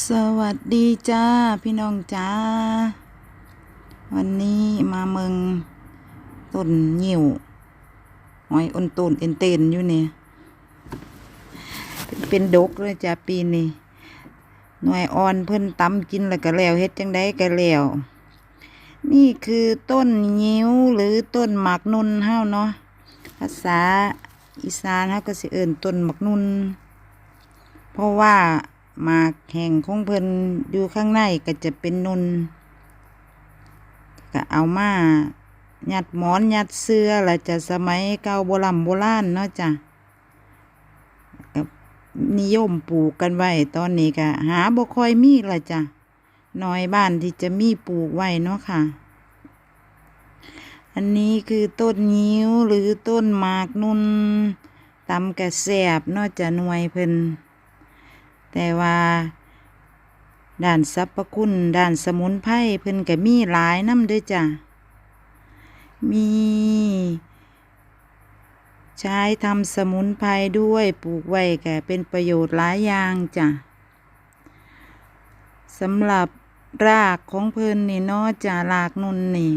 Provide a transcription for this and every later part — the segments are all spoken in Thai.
สวัสดีจ้า พี่น้องจ้า วันนี้มาเมืองต้นงิ้วหอยอนต้นเอ็นเตนอยู่เนี่ย เป็นดกเลยจ้าปีนี้หน่วยอ่อนเพิ่นตำกินแล้วก็แล้วเฮ็ดจังได้ก็แล้ว นี่คือต้นงิ้วหรือต้นหมากนุนเฮาเนาะภาษาอีสานเฮาก็สิเอิ้นต้นหมากนุนเพราะว่า หมากแห่งของเพิ่นอยู่ข้างในก็จะเป็นนุนก็เอามายัดหมอนยัดเสื้อแล้วจะสมัยเก่าโบราณโบราณเนาะจ้ะก็นิยมปลูกกันไว้ตอนนี้ก็หาบ่ค่อยมีละจ้ะน้อยบ้านที่จะมีปลูกไว้เนาะค่ะ อันนี้คือต้นงิ้วหรือต้นหมากนุนตำกระแสบเนอกจากหน่วยเพิ่น แต่ว่าด้านสรรพคุณด้านสมุนไพรเพิ่นก็มีหลายน้ำด้วยจ้ะ มี ใช้ทำสมุนไพรด้วยปลูกไว้ก็เป็นประโยชน์หลายอย่างจ้ะสำหรับรากของเพิ่นนี่เนาะจ้ะรากนุ่นนี่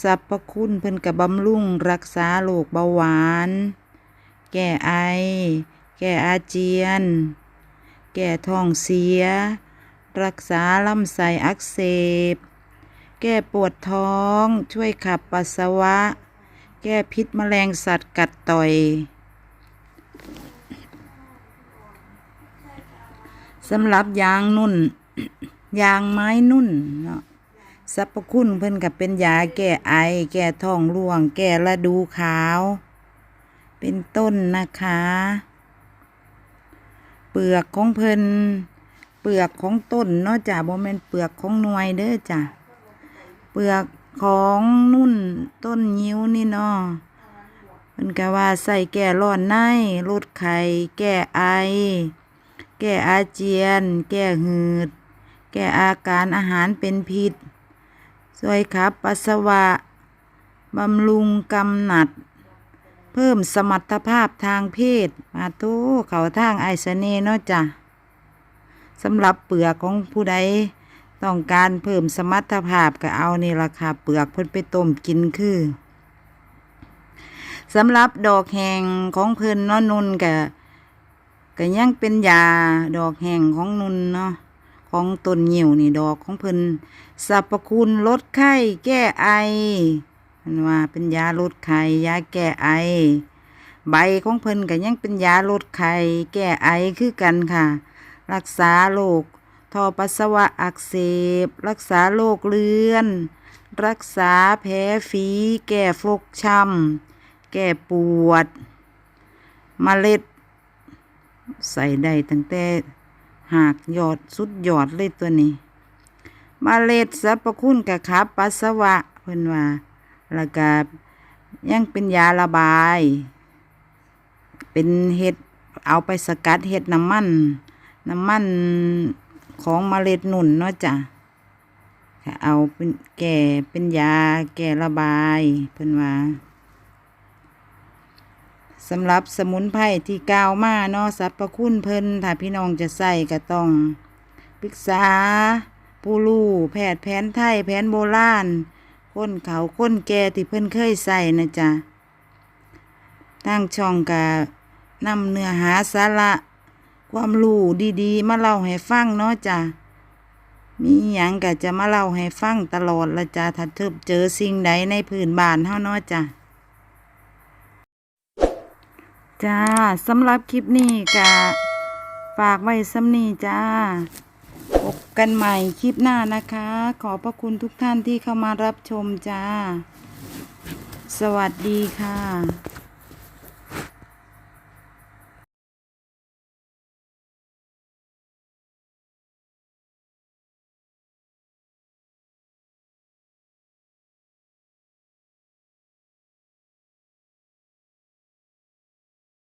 สรรพคุณเพิ่นกับบำรุงรักษาโรคเบาหวาน แก้ไอ แก้อาเจียน แก้ท้องเสีย รักษาลำไส้อักเสบ แก้ปวดท้อง ช่วยขับปัสสาวะ แก้พิษแมลงสัตว์กัดต่อย สำหรับยางนุ่น ยางไม้นุ่นเนาะสรรพคุณเพิ่นกับเป็นยาแก้ไอ แก้ท้องร่วง แก้ระดูขาว เป็นต้นนะคะ เปลือกของเพิ่นเปลือกของต้นเนาะจ้ะบ่แม่นเปลือกของหน่วยเด้อจ้ะเปลือกของนุ่นต้นยิ้วนี่เนาะเพิ่นก็ว่าใส่แก้ร้อนในลดไข้แก้ไอ แก้อาเจียน แก้หืด แก้อาการอาหารเป็นพิษช่วยขับปัสสาวะบำรุงกำหนัด เพิ่มสมรรถภาพทางเพศมาตู้เขาทางไอเสเน่เนาะจ้ะสำหรับเปลือกของผู้ใดต้องการเพิ่มสมรรถภาพก็เอานี่ราคาเปลือกเพิ่นไปต้มกินคือสำหรับดอกแหงของเพิ่นเนาะนุนก็ก็ยังเป็นยาดอกแหงของนุนเนาะของต้นหิ่วนี่ดอกของเพิ่นสรรพคุณลดไข้แก้ไอ มันว่าเป็นยาลดไข้ยาแก้ไอ ใบของเพิ่นก็ยังเป็นยาลดไข้แก้ไอคือกันค่ะ รักษาโรคท่อปัสสาวะอักเสบ รักษาโรคเลือน รักษาแผลฝีแก้ฟกช้ำแก้ปวดมเมล็ด ใส่ได้ตั้งแต่หากยอดสุดยอดเลยตัวนี้เมล็ดสรรพคุณกับขับปัสสาวะเพิ่นว่า แล้วก็ยังเป็นยาระบาย เป็นเห็ดเอาไปสกัดเห็ดน้ำมัน น้ำมันของเมล็ดหนุนเนาะจ้ะเอาเป็นแก่เป็นยาแก่ระบายเพิ่นว่าสำหรับสมุนไพรที่กาวมาเนาะสรรพคุณเพิ่นถ้าพี่น้องจะใส่ก็ต้องปรึกษา ผู้รู้แพทย์แผนไทยแผนโบราณ คนเขาคนแก่ที่เพิ่นเคยใส่นะจ๊ะตั้งช่องกะนำเนื้อหาสาระ ความรู้ดีๆ มาเล่าให้ฟังเนาะจ้ะมีหยังก็จะมาเล่าให้ฟังตลอดละจ้ะถ้าเธอเจอสิ่งใดในพื้นบ้านเฮาเนาะจ้ะจ้าสำหรับคลิปนี้ก็ฝากไว้สำนีจ้า พบกันใหม่คลิปหน้านะคะ ขอพระคุณทุกท่านที่เข้ามารับชมจ้า สวัสดีค่ะ